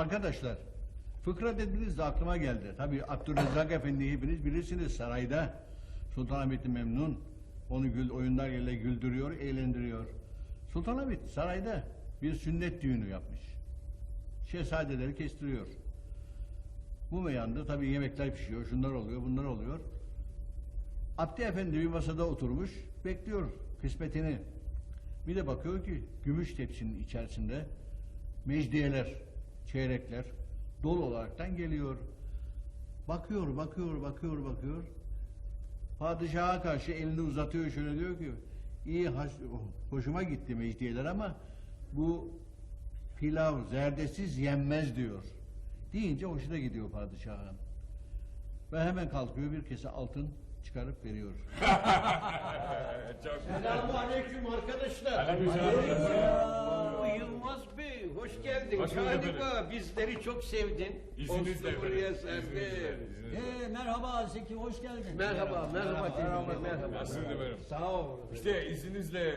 Arkadaşlar, fıkra dediniz de aklıma geldi. Tabii Abdülrezzak Efendi'yi hepiniz bilirsiniz sarayda. Sultanahmet'i memnun. Onu gül, oyunlarıyla güldürüyor, eğlendiriyor. Sultanahmet sarayda bir sünnet düğünü yapmış. Şehzadeleri kestiriyor. Bu meyanda tabii yemekler pişiyor, şunlar oluyor, bunlar oluyor. Abdi Efendi bir masada oturmuş, bekliyor kısmetini. Bir de bakıyor ki gümüş tepsinin içerisinde mecdiyeler, çeyrekler dolu olaraktan geliyor. Bakıyor, bakıyor, bakıyor, bakıyor. Padişaha karşı elini uzatıyor şöyle diyor ki iyi haş- hoşuma gitti mecdiyeler ama bu pilav zerdesiz yenmez diyor. Deyince hoşuna gidiyor padişahın. Ve hemen kalkıyor bir kese altın çıkarıp veriyor. Çok Selamun aleyküm arkadaşlar. Aleykümselam. Yılmaz Bey hoş geldin. Hoş bulduk Galiba bizleri çok sevdin. İzninizle Olsun efendim. buraya İzninizle, izninizle. Ee, merhaba Zeki, hoş geldin. Merhaba, merhaba teyze, merhaba. Nasılsınız efendim? Sağ ol. İşte izninizle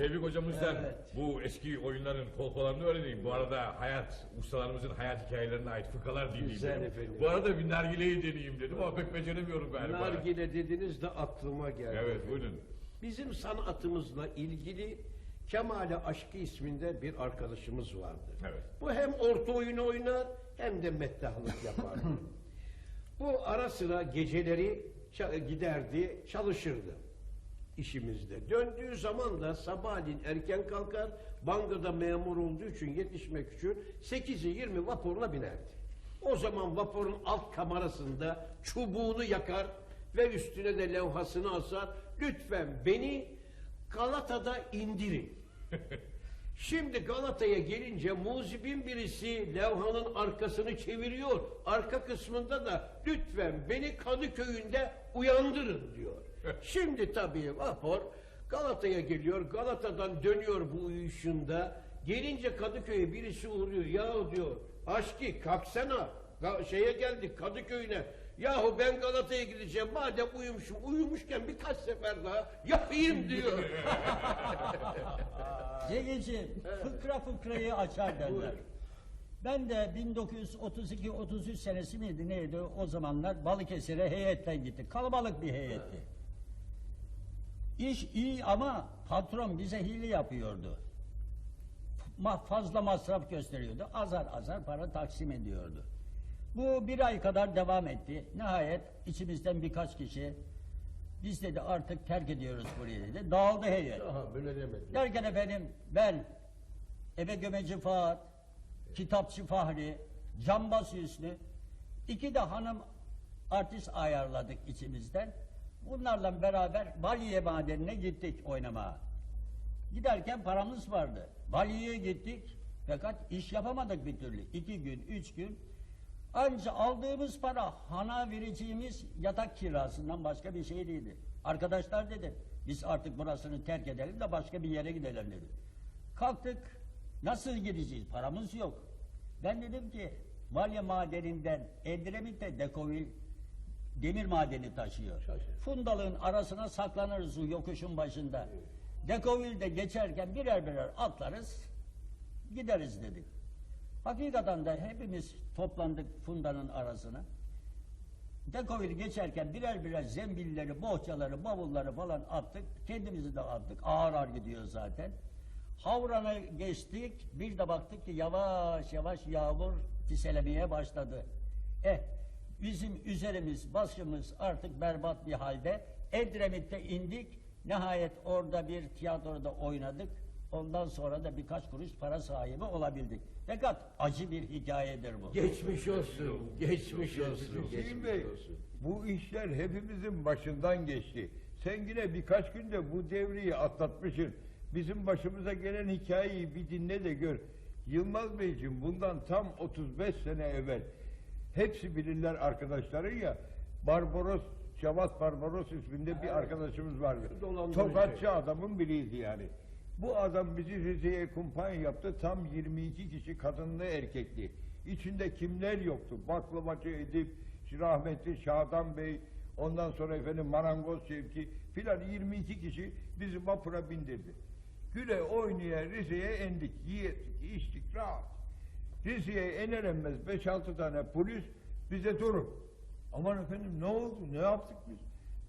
Tevfik hocamızdan Evet. bu eski oyunların kolpalarını öğreneyim. Bu arada hayat, ustalarımızın hayat hikayelerine ait fıkralar dinleyeyim Güzel dedim. efendim. Bu arada bir nargileyi deneyeyim dedim ama pek beceremiyorum galiba. Nargile dediniz de aklıma geldi. Evet buyurun. Bizim sanatımızla ilgili Kemale Aşkı isminde bir arkadaşımız vardı. Evet. Bu hem orta oyunu oynar hem de meddahlık yapardı. Bu ara sıra geceleri giderdi, çalışırdı işimizde. Döndüğü zaman da sabahleyin erken kalkar, bangoda memur olduğu için yetişmek için 8'i 20 vapurla binerdi. O zaman vapurun alt kamerasında çubuğunu yakar ve üstüne de levhasını asar. Lütfen beni Galata'da indirin. Şimdi Galata'ya gelince muzibin birisi levhanın arkasını çeviriyor. Arka kısmında da lütfen beni Kadıköy'ünde uyandırın diyor. Şimdi tabii vapur Galata'ya geliyor. Galata'dan dönüyor bu uyuşunda. Gelince Kadıköy'e birisi uğruyor. Ya diyor aşkı kalksana. Şeye geldik Kadıköy'üne. Yahu ben Galata'ya gideceğim. Madem uyumuşum, uyumuşken birkaç sefer daha yapayım diyor. Zeki'ciğim, fıkra fıkrayı açar derler. Ben de 1932-33 senesi miydi neydi o zamanlar Balıkesir'e heyetten gittik. Kalabalık bir heyetti. İş iyi ama patron bize hile yapıyordu. Fazla masraf gösteriyordu. Azar azar para taksim ediyordu. Bu bir ay kadar devam etti. Nihayet içimizden birkaç kişi biz dedi artık terk ediyoruz burayı dedi. Dağıldı heyet. Aha böyle demedim. Derken efendim ben Ebe Gömeci Fuat, Kitapçı Fahri, Cambaz Hüsnü, iki de hanım artist ayarladık içimizden. Bunlarla beraber Baliye madenine gittik oynamaya. Giderken paramız vardı. Baliye'ye gittik fakat iş yapamadık bir türlü. İki gün, üç gün. Anca aldığımız para hana vereceğimiz yatak kirasından başka bir şey değildi. Arkadaşlar dedim biz artık burasını terk edelim de başka bir yere gidelim dedi. Kalktık nasıl gideceğiz paramız yok. Ben dedim ki Valya madeninden Edremit'te Dekovil demir madeni taşıyor. Şaşır. Fundalığın arasına saklanırız o yokuşun başında. Dekovil'de geçerken birer birer atlarız gideriz dedik. Hakikaten de hepimiz toplandık Funda'nın arasına. Dekovil geçerken birer birer zembilleri, bohçaları, bavulları falan attık. Kendimizi de attık. Ağır ağır gidiyor zaten. Havran'a geçtik. Bir de baktık ki yavaş yavaş yağmur fiselemeye başladı. Eh bizim üzerimiz, başımız artık berbat bir halde. Edremit'te indik. Nihayet orada bir tiyatroda oynadık. Ondan sonra da birkaç kuruş para sahibi olabildik. Fakat acı bir hikayedir bu. Geçmiş olsun, geçmiş olsun, Hüseyin Bey, geçmiş olsun. bu işler hepimizin başından geçti. Sen yine birkaç günde bu devriyi atlatmışsın. Bizim başımıza gelen hikayeyi bir dinle de gör. Yılmaz Beyciğim bundan tam 35 sene evvel hepsi bilirler arkadaşların ya Barbaros Şavat Barbaros isminde bir arkadaşımız vardı. Tokatçı adamın biriydi yani. Bu adam bizi Rize'ye kumpanya yaptı. Tam 22 kişi kadınlı erkekli. İçinde kimler yoktu? Baklavacı Edip, rahmetli Şadan Bey, ondan sonra efendim Marangoz Şevki filan 22 kişi bizi vapura bindirdi. Güle oynaya Rize'ye indik. Yedik, içtik rahat. Rize'ye iner inmez 5-6 tane polis bize durun. Aman efendim ne oldu? Ne yaptık biz?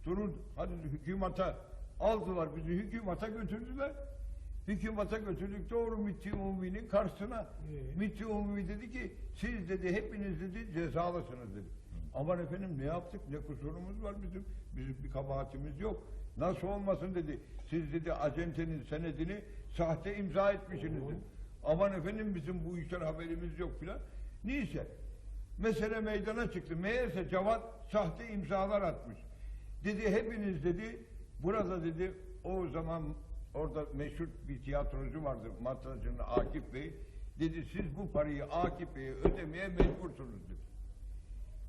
Durun hadi hükümete aldılar bizi hükümete götürdüler. Hükümete götürdük doğru MİT Umumi'nin karşısına. MİT Umumi dedi ki siz dedi hepiniz dedi cezalısınız dedi. Aman efendim ne yaptık? Ne kusurumuz var bizim? Bizim bir kabahatimiz yok. Nasıl olmasın dedi. Siz dedi acentenin senedini sahte imza etmişsiniz dedi. Aman efendim bizim bu işten haberimiz yok filan. Neyse. Mesele meydana çıktı. Meğerse Cevat sahte imzalar atmış. Dedi hepiniz dedi burada dedi o zaman orada meşhur bir tiyatrocu vardı Matracı'nın Akif Bey. Dedi siz bu parayı Akif Bey'e ödemeye mecbursunuz dedi.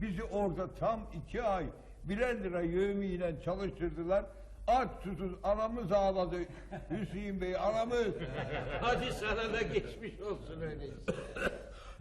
Bizi orada tam iki ay birer lira yövmiyle çalıştırdılar. Aç susuz anamız ağladı. Hüseyin Bey anamız. Hadi sana da geçmiş olsun öyleyse.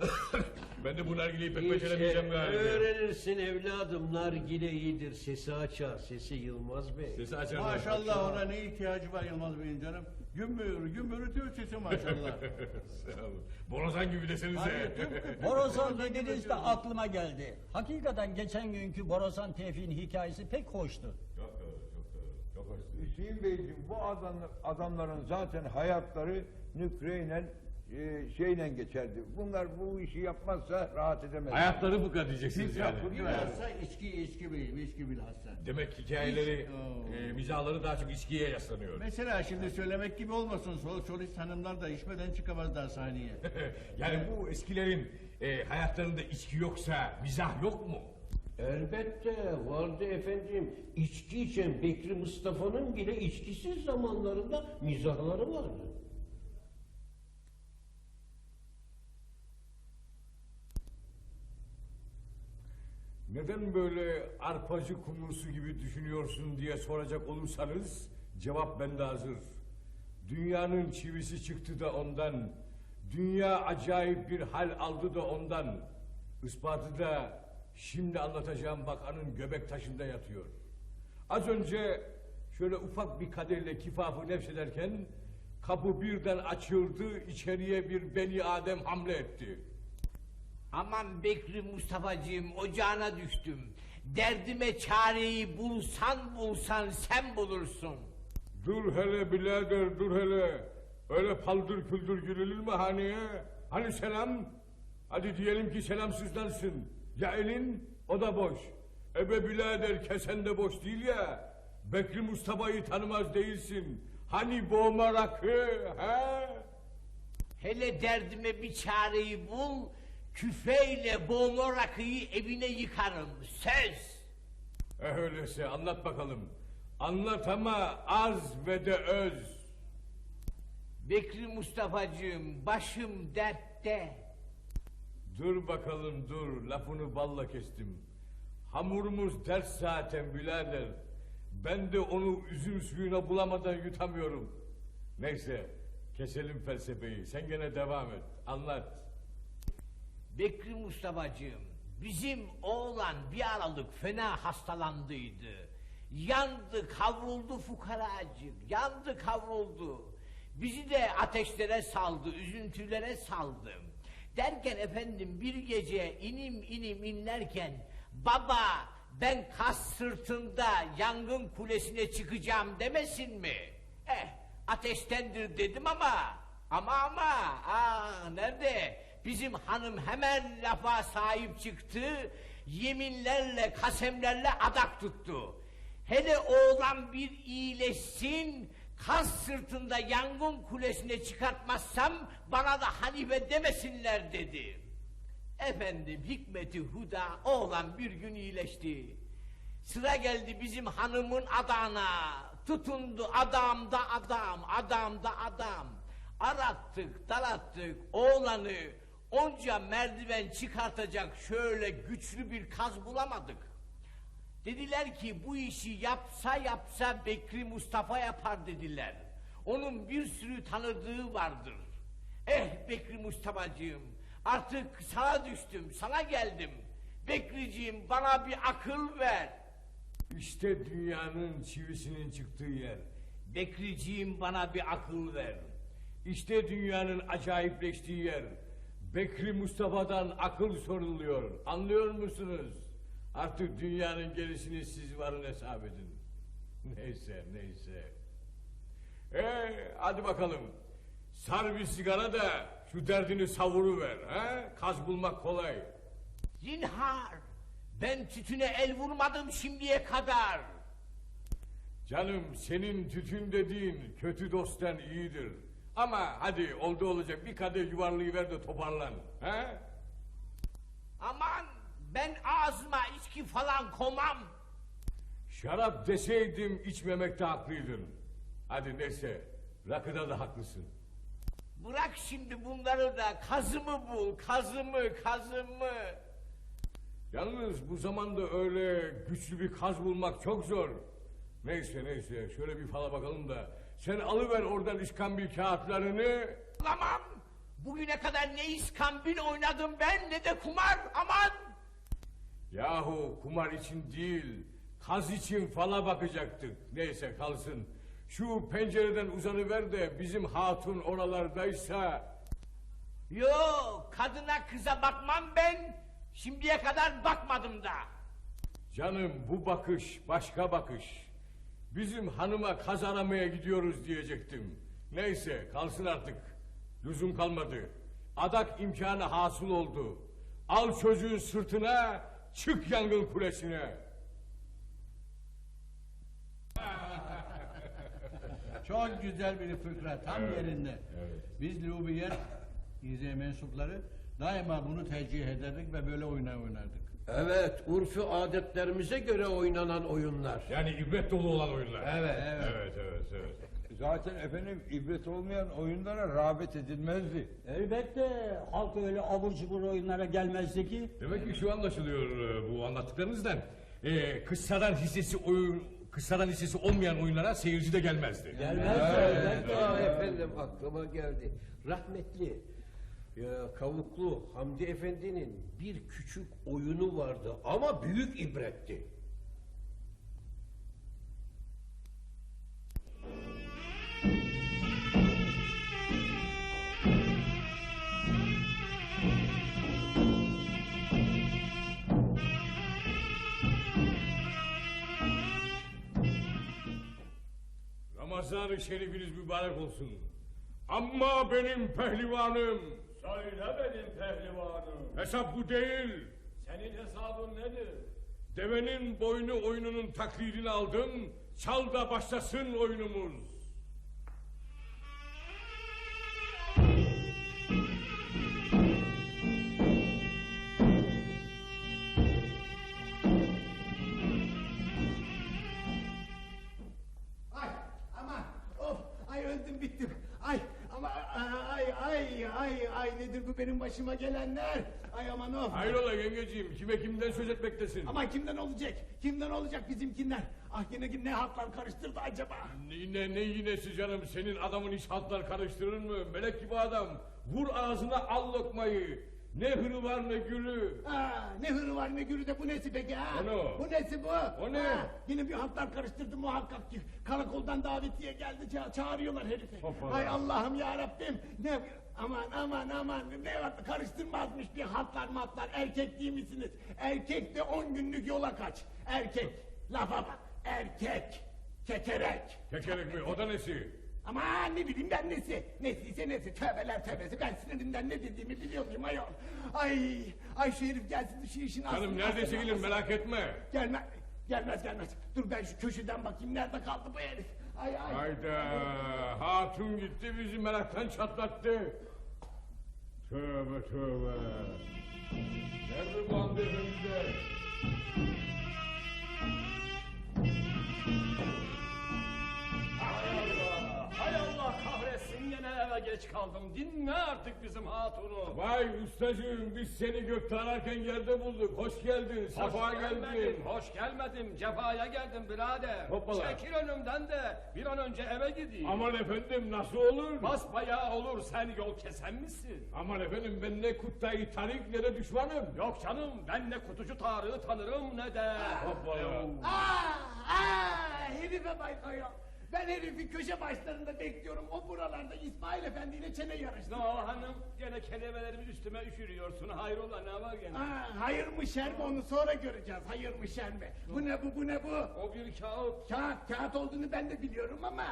Ben de bu nargileyi pek İşte beceremeyeceğim galiba. öğrenirsin evladım nargile iyidir sesi açar sesi Yılmaz Bey. Sesi açar. Maşallah ona ne ihtiyacı var Yılmaz Bey'in canım. Gümbür, gümbür ötüyor sesi maşallah. Sağ olun. Borazan gibi desenize. Borazan dediniz de aklıma geldi. Hakikaten geçen günkü Borazan Tevfik'in hikayesi pek hoştu. Çok doğru, çok doğru. Çok hoş. Hüseyin Beyciğim bu adam, adamların zaten hayatları nükreyle e, şeyle geçerdi. Bunlar bu işi yapmazsa rahat edemez. Hayatları bu kadar diyeceksiniz Hiç yani. Bilhassa içki, içki beyim, içki bilhassa. Demek hikayeleri, Oo. e, mizahları daha çok içkiye yaslanıyor. Mesela şimdi söylemek gibi olmasın, sol, solist hanımlar da içmeden çıkamazlar sahneye. yani bu eskilerin e, hayatlarında içki yoksa mizah yok mu? Elbette vardı efendim. İçki içen Bekri Mustafa'nın bile içkisiz zamanlarında mizahları vardı. Neden böyle arpacı kumrusu gibi düşünüyorsun diye soracak olursanız cevap bende hazır. Dünyanın çivisi çıktı da ondan, dünya acayip bir hal aldı da ondan. Ispatı da şimdi anlatacağım bakanın göbek taşında yatıyor. Az önce şöyle ufak bir kaderle kifafı nefsederken kapı birden açıldı, içeriye bir beni Adem hamle etti. Aman Bekri Mustafa'cığım ocağına düştüm. Derdime çareyi bulsan bulsan sen bulursun. Dur hele birader dur hele. Öyle paldır küldür gülünür mü haneye? Hani selam? Hadi diyelim ki selamsızlansın. Ya elin? O da boş. Ebe birader kesen de boş değil ya. Bekri Mustafa'yı tanımaz değilsin. Hani boğma rakı? He? Hele derdime bir çareyi bul. Küfeyle boğma rakıyı evine yıkarım. Söz. E öyleyse anlat bakalım. Anlat ama az ve de öz. Bekri Mustafa'cığım başım dertte. Dur bakalım dur lafını balla kestim. Hamurumuz dert zaten birader. Ben de onu üzüm suyuna bulamadan yutamıyorum. Neyse keselim felsefeyi. Sen gene devam et. Anlat. Bekri Mustafa'cığım bizim oğlan bir aralık fena hastalandıydı. Yandı kavruldu fukaracığım yandı kavruldu. Bizi de ateşlere saldı üzüntülere saldı. Derken efendim bir gece inim inim inlerken baba ben kas sırtında yangın kulesine çıkacağım demesin mi? Eh ateştendir dedim ama ama ama aa nerede? Bizim hanım hemen lafa sahip çıktı. Yeminlerle, kasemlerle adak tuttu. Hele oğlan bir iyileşsin, kas sırtında yangın kulesine çıkartmazsam bana da Hanife demesinler dedi. Efendim hikmeti huda oğlan bir gün iyileşti. Sıra geldi bizim hanımın adağına. Tutundu adam da adam, adam da adam. Arattık, dalattık oğlanı. Onca merdiven çıkartacak şöyle güçlü bir kaz bulamadık. Dediler ki bu işi yapsa yapsa Bekri Mustafa yapar dediler. Onun bir sürü tanıdığı vardır. Eh Bekri Mustafa'cığım artık sana düştüm sana geldim. Bekriciğim bana bir akıl ver. İşte dünyanın çivisinin çıktığı yer. Bekriciğim bana bir akıl ver. İşte dünyanın acayipleştiği yer. Bekri Mustafa'dan akıl soruluyor. Anlıyor musunuz? Artık dünyanın gerisini siz varın hesap edin. Neyse neyse. Ee, hadi bakalım. Sar bir sigara da şu derdini savuruver. Ha? Kaz bulmak kolay. Zinhar. Ben tütüne el vurmadım şimdiye kadar. Canım senin tütün dediğin kötü dosttan iyidir. Ama hadi oldu olacak bir kadeh yuvarlayıver de toparlan. He? Aman ben ağzıma içki falan komam. Şarap deseydim içmemekte haklıydın. Hadi neyse rakıda da haklısın. Bırak şimdi bunları da kazımı bul, kazımı, kazımı. Yalnız bu zamanda öyle güçlü bir kaz bulmak çok zor. Neyse neyse şöyle bir fala bakalım da sen alıver oradan iskambil kağıtlarını. Aman bugüne kadar ne iskambil oynadım ben ne de kumar aman. Yahu kumar için değil, kaz için fala bakacaktık. Neyse kalsın. Şu pencereden uzanıver de bizim hatun oralardaysa... Yok kadına kıza bakmam ben. Şimdiye kadar bakmadım da. Canım bu bakış başka bakış. Bizim hanıma kaz aramaya gidiyoruz diyecektim. Neyse kalsın artık. Lüzum kalmadı. Adak imkanı hasıl oldu. Al çocuğu sırtına, çık yangın kulesine. Çok güzel bir fıkra tam yerinde. Biz Lubiyet İze mensupları daima bunu tercih ederdik ve böyle oynar oynardık. Evet, urfi adetlerimize göre oynanan oyunlar. Yani ibret dolu olan oyunlar. Evet. Evet, evet, evet. Zaten efendim ibret olmayan oyunlara rağbet edilmezdi. Elbette halk öyle abur cubur oyunlara gelmezdi ki. Demek ki şu anlaşılıyor e, bu anlattıklarınızdan. Ee, kıssadan hissesi oyun, kıssadan hissesi olmayan oyunlara seyirci de gelmezdi. Gelmezdi elbette. Aa, efendim aklıma geldi. Rahmetli Kavuklu Hamdi Efendi'nin bir küçük oyunu vardı ama büyük ibretti. Ramazan-ı Şerifiniz mübarek olsun. Ama benim pehlivanım. Söyle benim pehlivanım. Hesap bu değil. Senin hesabın nedir? Devenin boynu oyununun taklidini aldım. Çal da başlasın oyunumuz. Ay aman of ay öldüm bittim. Ay ama ay ay ay ay nedir bu benim başıma gelenler? Ay aman of. Hayrola yengeciğim kime kimden söz etmektesin? Ama kimden olacak? Kimden olacak bizimkinden? Ah yine ne hatlar karıştırdı acaba? Ne, ne yinesi canım senin adamın iş hatlar karıştırır mı? Melek gibi adam. Vur ağzına al lokmayı. Ne hırı var ne gülü. Aa, ne hırı var ne gürü de bu nesi peki ha? O ne o? Bu nesi bu? O ne? Ha, yine bir hatlar karıştırdı muhakkak ki. Karakoldan davetiye geldi ça- çağırıyorlar herifi. Hoppala. Ay Allah'ım ya Rabbim. Ne aman aman aman ne var karıştırmazmış bir hatlar matlar erkek değil misiniz? Erkek de on günlük yola kaç. Erkek lafa bak erkek kekerek. Kekerek mi? O da nesi? Aman ne bileyim ben nesi. Nesiyse nesi. Tövbeler tövbesi. Ben sinirimden ne dediğimi biliyor muyum ayol? Ay, ay şu herif gelsin şu işin aslını. Canım neredeyse gelir merak etme. Gelmez, gelmez gelmez. Dur ben şu köşeden bakayım nerede kaldı bu herif. Ay ay. Hayda hatun gitti bizi meraktan çatlattı. Tövbe tövbe. Nerede bu Hamdi Efendi de? Hay Allah kahretsin yine eve geç kaldım. Dinle artık bizim hatunu. Vay ustacığım biz seni gökte ararken yerde bulduk. Hoş geldin, sefa geldin. gelmedim, hoş gelmedim. Cefaya geldim birader. Hoppala. Çekil önümden de bir an önce eve gideyim. Aman efendim nasıl olur? Basbayağı olur sen yol kesen misin? Aman efendim ben ne kuttayı tarik ne de düşmanım. Yok canım ben ne kutucu Tarık'ı tanırım ne de. Hoppala. Aa, aa, herife bak ayol. Ben herifi köşe başlarında bekliyorum. O buralarda İsmail Efendi ile çene yarıştı. Ne o hanım gene kelimelerimi üstüme üşürüyorsun. Hayrola ne var gene? Aa, hayır mı şer mi onu sonra göreceğiz. Hayır mı şer mi? Bu ne bu bu ne bu? O bir kağıt. Kağıt kağıt olduğunu ben de biliyorum ama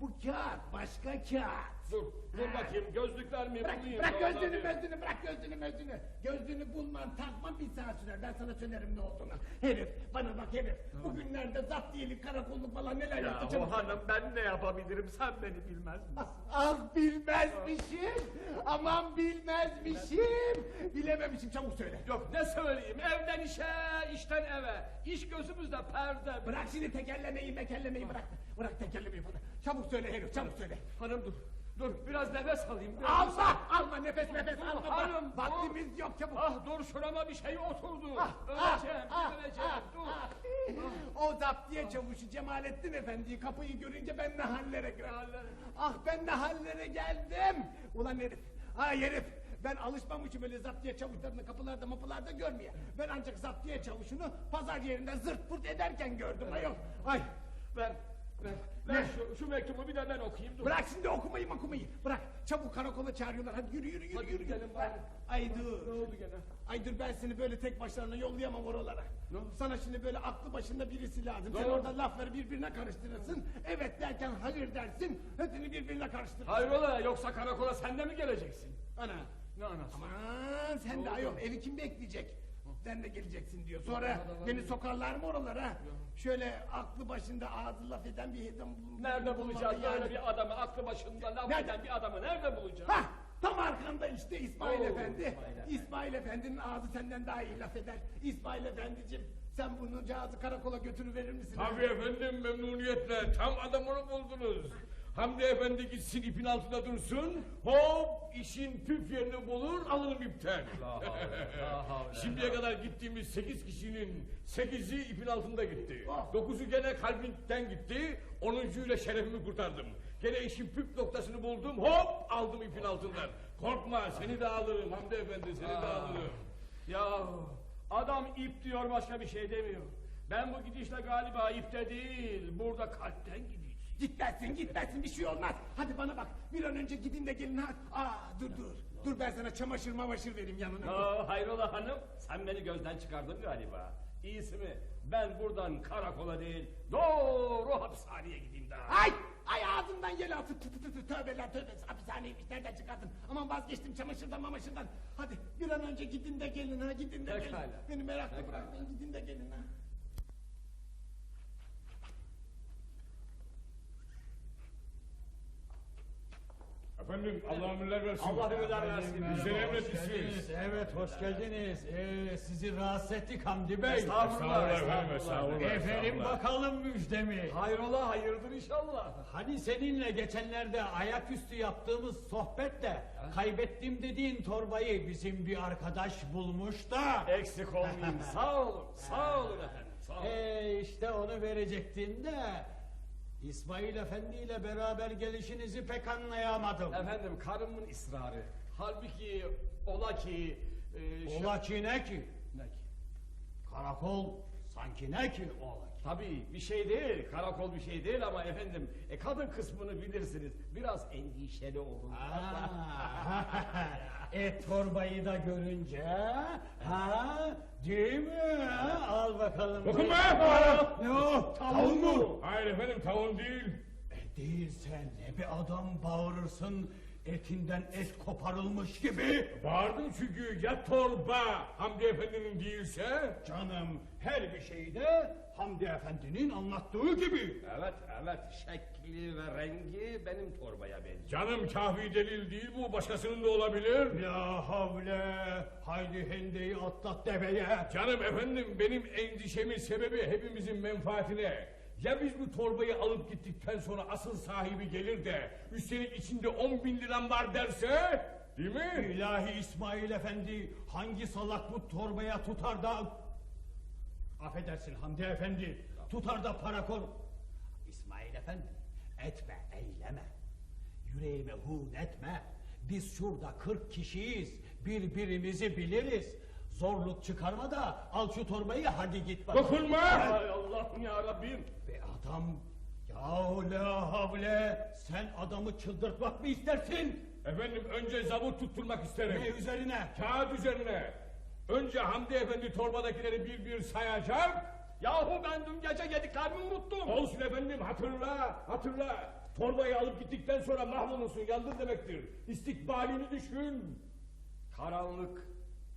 bu kağıt başka kağıt. Dur, dur bakayım gözlükler mi Bırak, bulayım? bırak gözlüğünü bir- gözlüğünü bırak gözlüğünü gözlüğünü. Gözlüğünü bulman takman bir saat sürer. Ben sana söylerim ne olduğunu. Herif bana bak herif. Bugünlerde zaptiyelik karakolluk falan neler yaptı Ya çabuk. o hanım ben ne yapabilirim sen beni bilmez misin? Ah bilmezmişim. Aman bilmezmişim. Bilememişim çabuk söyle. Yok ne söyleyeyim evden işe işten eve. İş gözümüzde perde. Bırak şimdi tekerlemeyi mekerlemeyi bırak. Bırak tekerlemeyi falan. Çabuk söyle herif çabuk söyle. Hanım dur. Dur biraz nefes alayım. biraz. Alma alma nefes nefes Dur, alma. hanım, Bak, dur. Vaktimiz yok çabuk. Ah dur şurama bir şey oturdu. Ah, öleceğim, ah, öleceğim. ah, dur. ah. O zaptiye çavuşu Cemalettin Efendi'yi kapıyı görünce ben ne hallere geldim. Ah ben ne hallere geldim. Ulan herif. Ha herif. Ben alışmamışım öyle zaptiye çavuşlarını kapılarda mapılarda görmeye. Ben ancak zaptiye çavuşunu pazar yerinde zırt pırt ederken gördüm ayol. Ay Ver, ver, ver şu, şu mektubu bir de ben okuyayım. Dur. Bırak şimdi okumayı okumayı. Bırak çabuk karakola çağırıyorlar. Hadi yürü yürü yürü. Hadi yürü. gidelim bari. Ay dur. Ne oldu gene? Ay dur ben seni böyle tek başlarına yollayamam oralara. Ne? Sana şimdi böyle aklı başında birisi lazım. Ne Sen oldu? orada lafları birbirine karıştırırsın. Evet derken hayır dersin. Hepsini birbirine karıştırırsın. Hayrola yoksa karakola sen de mi geleceksin? Ana. Ne anası? Aman sen de oldu? ayol evi kim bekleyecek? Sen de geleceksin diyor. Sonra beni sokarlar mı oralara? Şöyle aklı başında ağzı laf eden bir adam bul- Nerede bulacağız yani. böyle bir adamı aklı başında laf Nerede? eden bir adamı nerede bulacağız? Hah tam arkanda işte İsmail Oo, Efendi. İsmail İsmail, Efendi'nin ağzı senden daha iyi laf eder. İsmail Efendiciğim sen bunu cihazı karakola götürüverir misin? Tabii efendim memnuniyetle tam adamını buldunuz. Hamdi efendi gitsin ipin altında dursun. Hop işin püf yerini bulur alırım ipten. Şimdiye kadar gittiğimiz sekiz kişinin sekizi ipin altında gitti. Oh. Dokuzu gene kalbinden gitti. Onuncuyla şerefimi kurtardım. Gene işin püf noktasını buldum. Hop aldım ipin altından. Korkma seni de alırım Hamdi efendi seni de alırım. Ya adam ip diyor başka bir şey demiyor. Ben bu gidişle galiba ipte değil burada kalpten gideceğim. Gitmezsin gitmezsin bir şey olmaz. Hadi bana bak bir an önce gidin de gelin ha. Aa dur dur. Dur ben sana çamaşır mamaşır vereyim yanına. Aa, hayrola hanım sen beni gözden çıkardın galiba. İyisi mi ben buradan karakola değil doğru hapishaneye gideyim daha. Ay! Ay ağzından yel alsın. Tı tı tı tı tövbeler tövbesi. Hapishaneymiş nereden çıkardın? Aman vazgeçtim çamaşırdan mamaşırdan. Hadi bir an önce gidin de gelin ha gidin de gelin. Pekala. Beni merakla Pekala. bırakmayın gidin de gelin ha. Efendim Allah emirler versin. Allah emirler versin. Bizden emretmişsiniz. Evet hoş geldiniz. Ee, sizi rahatsız ettik Hamdi Bey. Estağfurullah efendim estağfurullah. Efendim bakalım müjdemi. Hayrola hayırdır inşallah. Hani seninle geçenlerde ayaküstü yaptığımız sohbette kaybettim dediğin torbayı bizim bir arkadaş bulmuş da. Eksik olmayın sağ olun sağ olun efendim sağ olun. Ee, işte onu verecektin de İsmail Efendi ile beraber gelişinizi pek anlayamadım. Efendim karımın ısrarı. Halbuki ola ki... E, Ola ki ne ki? Ne ki? Karakol sanki ne ki ola ki? Tabii bir şey değil, karakol bir şey değil ama efendim e, kadın kısmını bilirsiniz. Biraz endişeli olun. E torbayı da görünce ha değil mi? Al bakalım. Dokunma! Ne o? Tavuğun mu? Hayır efendim tavuğun değil. E değilse ne bir adam bağırırsın etinden et koparılmış gibi. Bağırdım çünkü ya torba Hamdi efendinin değilse. Canım her bir şeyde Hamdi Efendi'nin anlattığı gibi. Evet, evet. Şekli ve rengi benim torbaya benziyor. Canım kahvi delil değil bu başkasının da olabilir. La havle haydi hendeyi atlat deveye. Canım efendim benim endişemin sebebi hepimizin menfaatine. Ya biz bu torbayı alıp gittikten sonra asıl sahibi gelir de üstelik içinde 10 bin liram var derse değil mi? İlahi İsmail Efendi hangi salak bu torbaya tutar da... Affedersin Hamdi Efendi tutar da para kor... İsmail Efendi etme eyleme. Yüreğime hun etme. Biz şurada kırk kişiyiz. Birbirimizi biliriz. Zorluk çıkarma da al şu torbayı hadi git bak. Dokunma! Hay Allah'ım ya Rabbim. Be adam ya Yahu la havle sen adamı çıldırtmak mı istersin? Efendim önce zabur tutturmak isterim. Ne üzerine? Kağıt üzerine. Önce Hamdi Efendi torbadakileri bir bir sayacak. Yahu ben dün gece yediklerimi unuttum. Olsun efendim hatırla, hatırla. Torbayı alıp gittikten sonra mahvolursun, yandın demektir. İstikbalini düşün. Karanlık.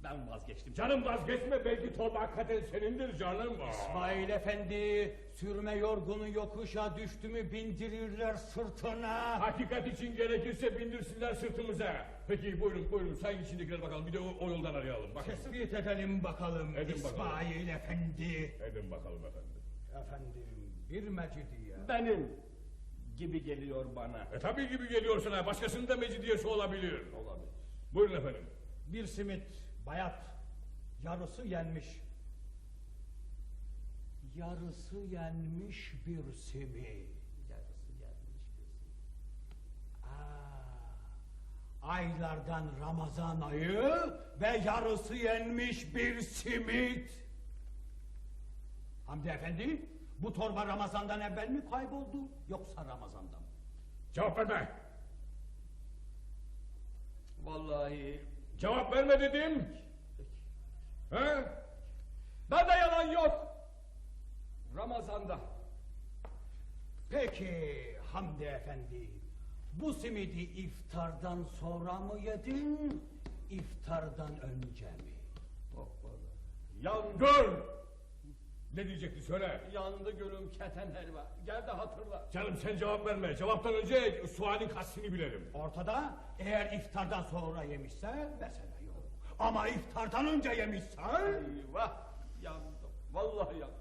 Ben vazgeçtim. Canım vazgeçme, belki torba hakikaten senindir canım. İsmail Efendi sürme yorgunu yokuşa düştü mü bindirirler sırtına. Hakikat için gerekirse bindirsinler sırtımıza. Peki buyurun, buyurun. Sayın içindekileri bakalım. Bir de o, o yoldan arayalım. Bakın. Tespit edelim bakalım Edin bakalım. İsmail Efendi. Edin bakalım efendim. Efendim bir mecidiye. Benim gibi geliyor bana. E tabii gibi geliyor sana. Başkasının da mecidiyesi olabilir. Olabilir. Buyurun efendim. Bir simit bayat yarısı yenmiş. Yarısı yenmiş bir simit. Yarısı gelmiş kızım. Aa, aylardan Ramazan ayı ve yarısı yenmiş bir simit. Hamdi Efendi, bu torba Ramazan'dan evvel mi kayboldu yoksa Ramazan'dan mı? Cevap verme. Vallahi Cevap verme dedim. He? bende yalan yok. Ramazan'da. Peki Hamdi Efendi, bu simidi iftardan sonra mı yedin, iftardan önce mi? Yandı. Ne diyecekti söyle. Yandı gülüm keten helva. Gel de hatırla. Canım sen cevap verme. Cevaptan önce sualin kastini bilelim. Ortada eğer iftardan sonra yemişse mesele yok. Ama iftardan önce yemişse... Eyvah yandım. Vallahi yandım.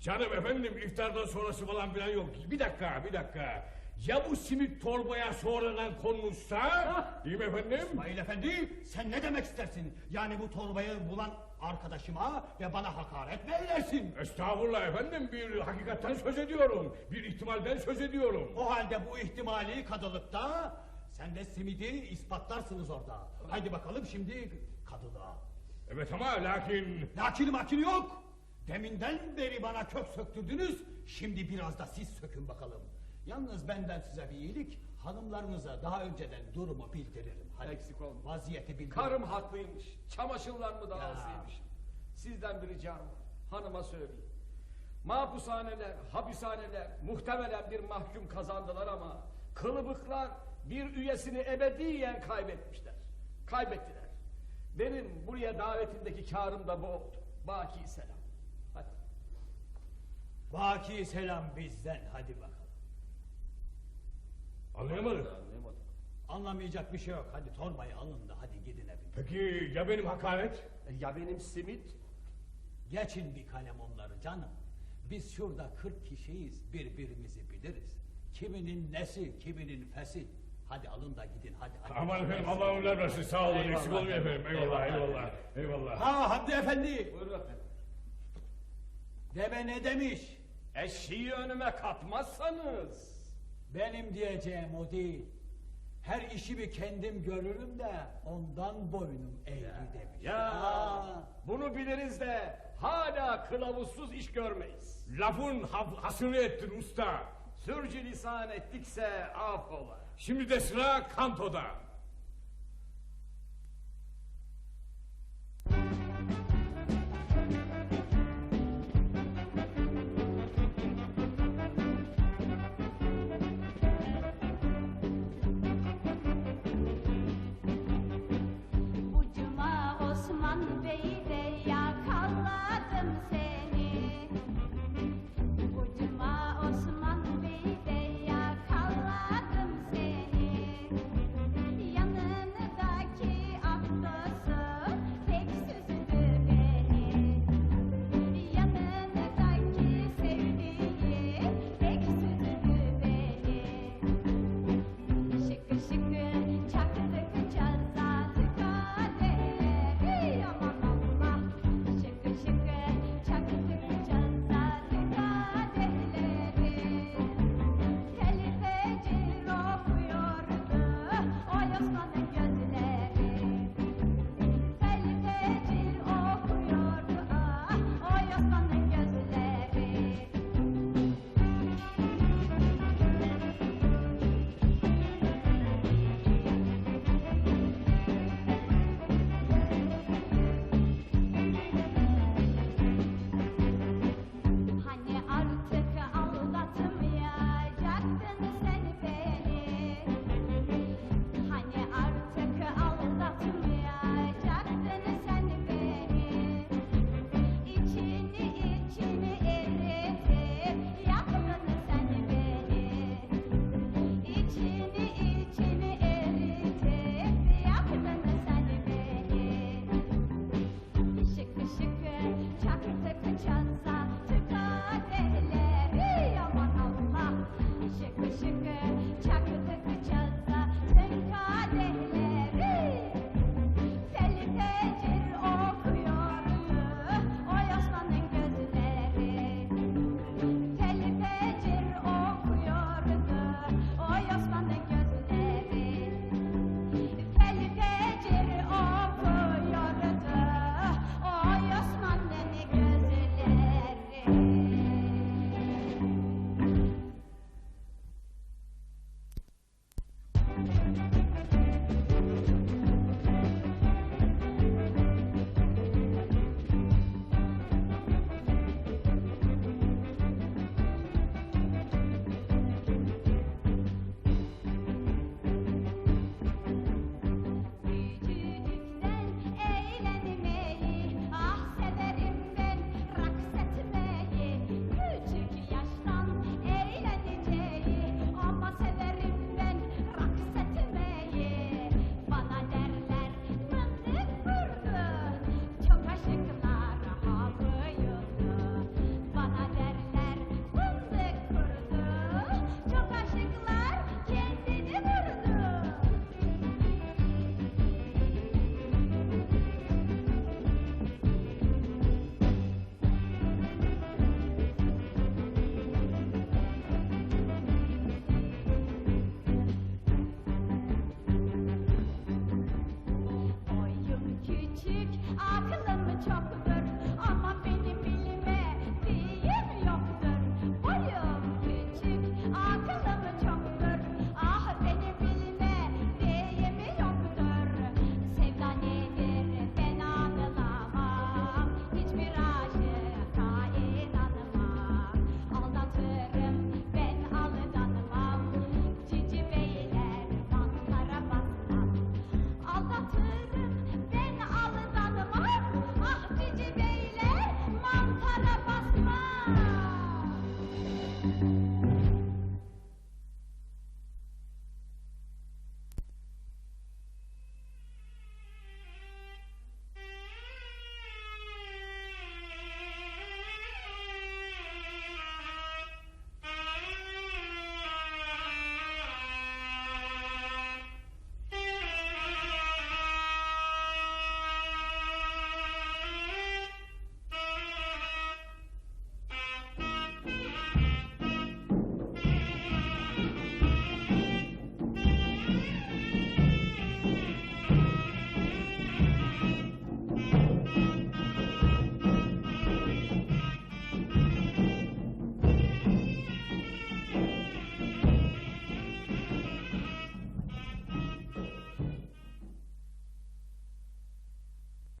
Canım efendim iftardan sonrası falan filan yok. Bir dakika, bir dakika. Ya bu simit torbaya sonradan konmuşsa? Değil mi efendim? İsmail Efendi sen ne demek istersin? Yani bu torbayı bulan arkadaşıma ve bana hakaret mi edersin? Estağfurullah efendim bir hakikatten söz ediyorum. Bir ihtimalden söz ediyorum. O halde bu ihtimali kadılıkta sen de simidi ispatlarsınız orada. Haydi bakalım şimdi kadılığa. Evet ama lakin... Lakin makin yok. Deminden beri bana kök söktürdünüz. Şimdi biraz da siz sökün bakalım. Yalnız benden size bir iyilik. Hanımlarınıza daha önceden durumu bildiririm. Hadi Eksik olma. Vaziyeti bildiririm. Karım haklıymış. Çamaşırlarımı da alsaymış. Sizden bir ricam var. Hanıma söyleyin. Mahpushaneler, hapishaneler muhtemelen bir mahkum kazandılar ama kılıbıklar bir üyesini ebediyen kaybetmişler. Kaybettiler. Benim buraya davetindeki karım da bu oldu. Baki selam. Hadi. Baki selam bizden. Hadi bakalım. Anlayamadık. Anlayamadım. Anlamayacak bir şey yok. Hadi torbayı alın da hadi gidin evine. Peki ya benim hakaret? Ya benim simit? Geçin bir kalem onları canım. Biz şurada 40 kişiyiz. Birbirimizi biliriz. Kiminin nesi, kiminin fesi. Hadi alın da gidin hadi. hadi. Aman efendim Allah ömürler versin sağ olun Eyvallah eksik olmayın efendim. Eyvallah Eyvallah eyvallah. Eyvallah. Ha Hamdi Efendi. Buyurun efendim. Deme ne demiş? Eşeği önüme katmazsanız. Benim diyeceğim o değil. Her işi bir kendim görürüm de ondan boynum eğri demiş. Ya Ha. bunu biliriz de hala kılavuzsuz iş görmeyiz. Lafın hasını ettin usta. Sürcü lisan ettikse affola. Şimdi de sıra kantoda.